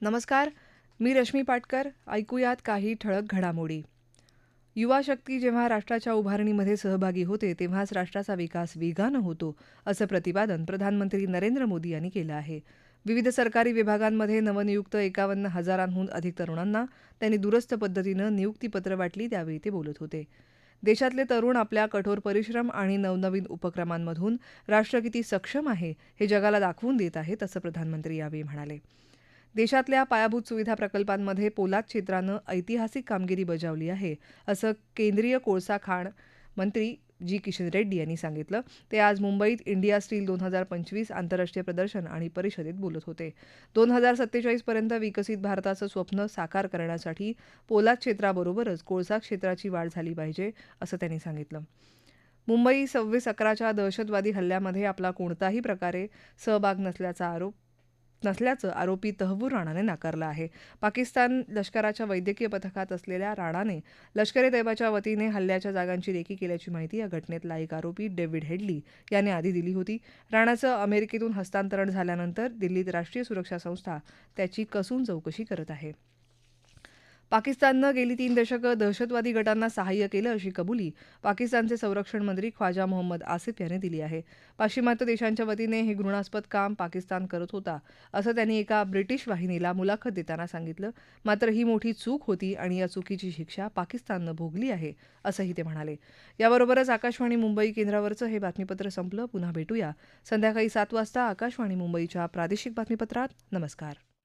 नमस्कार मी रश्मी पाटकर. ऐकूयात काही ठळक घडामोडी. युवा शक्ती जेव्हा राष्ट्राच्या उभारणीमध्ये सहभागी होते तेव्हाच राष्ट्राचा विकास वेगानं होतो असं प्रतिपादन प्रधानमंत्री नरेंद्र मोदी यांनी केलं आहे. विविध सरकारी विभागांमध्ये नवनियुक्त एकावन्न हजारांहून अधिक तरुणांना त्यांनी दुरस्त पद्धतीनं नियुक्तीपत्र वाटली त्यावेळी ते बोलत होते. देशातले तरुण आपल्या कठोर परिश्रम आणि नवनवीन उपक्रमांमधून राष्ट्र किती सक्षम आहे हे जगाला दाखवून देत आहेत असं प्रधानमंत्री यावेळी म्हणाले. देशातल्या पायाभूत सुविधा प्रकल्पांमध्ये पोलाद क्षेत्रानं ऐतिहासिक कामगिरी बजावली आहे असं केंद्रीय कोळसा खाण मंत्री जी. किशन रेड्डी यांनी सांगितलं. ते आज मुंबईत इंडिया स्टील दोन हजार पंचवीस आंतरराष्ट्रीय प्रदर्शन आणि परिषदेत बोलत होते. दोन हजार सत्तेचाळीसपर्यंत विकसित भारताचं स्वप्न साकार करण्यासाठी पोलाद क्षेत्राबरोबरच कोळसा क्षेत्राची वाढ झाली पाहिजे असं त्यांनी सांगितलं. मुंबई सव्वीस अकराच्या दहशतवादी हल्ल्यामध्ये आपला कोणताही प्रकारे सहभाग नसल्याचा आरोप नसल्याचं आरोपी तहवूर राणाने नाकारलं आहे. पाकिस्तान लष्कराच्या वैद्यकीय पथकात असलेल्या राणाने लष्कर ए तैबाच्या वतीने हल्ल्याच्या जागांची रेकी केल्याची माहिती या घटनेतला एक आरोपी डेव्हिड हेडली याने आधी दिली होती. राणाचं अमेरिकेतून हस्तांतरण झाल्यानंतर दिल्लीत राष्ट्रीय सुरक्षा संस्था त्याची कसून चौकशी करत आहे. पाकिस्ताननं गेली तीन दशकं दहशतवादी गटांना सहाय्य केलं अशी कबुली पाकिस्तानचे संरक्षण मंत्री ख्वाजा मोहम्मद आसिफ यांनी दिली आहे. पाश्चिमात्य देशांच्या वतीने हे घृणास्पद काम पाकिस्तान करत होता असं त्यांनी एका ब्रिटिश वाहिनीला मुलाखत देताना सांगितलं. मात्र ही मोठी चूक होती आणि या चुकीची शिक्षा पाकिस्ताननं भोगली आहे असंही ते म्हणाले. याबरोबरच आकाशवाणी मुंबई केंद्रावरचं हे बातमीपत्र संपलं. पुन्हा भेटूया. संध्याकाळी सात वाजता आकाशवाणी मुंबईच्या प्रादेशिक बातमीपत्रात. नमस्कार.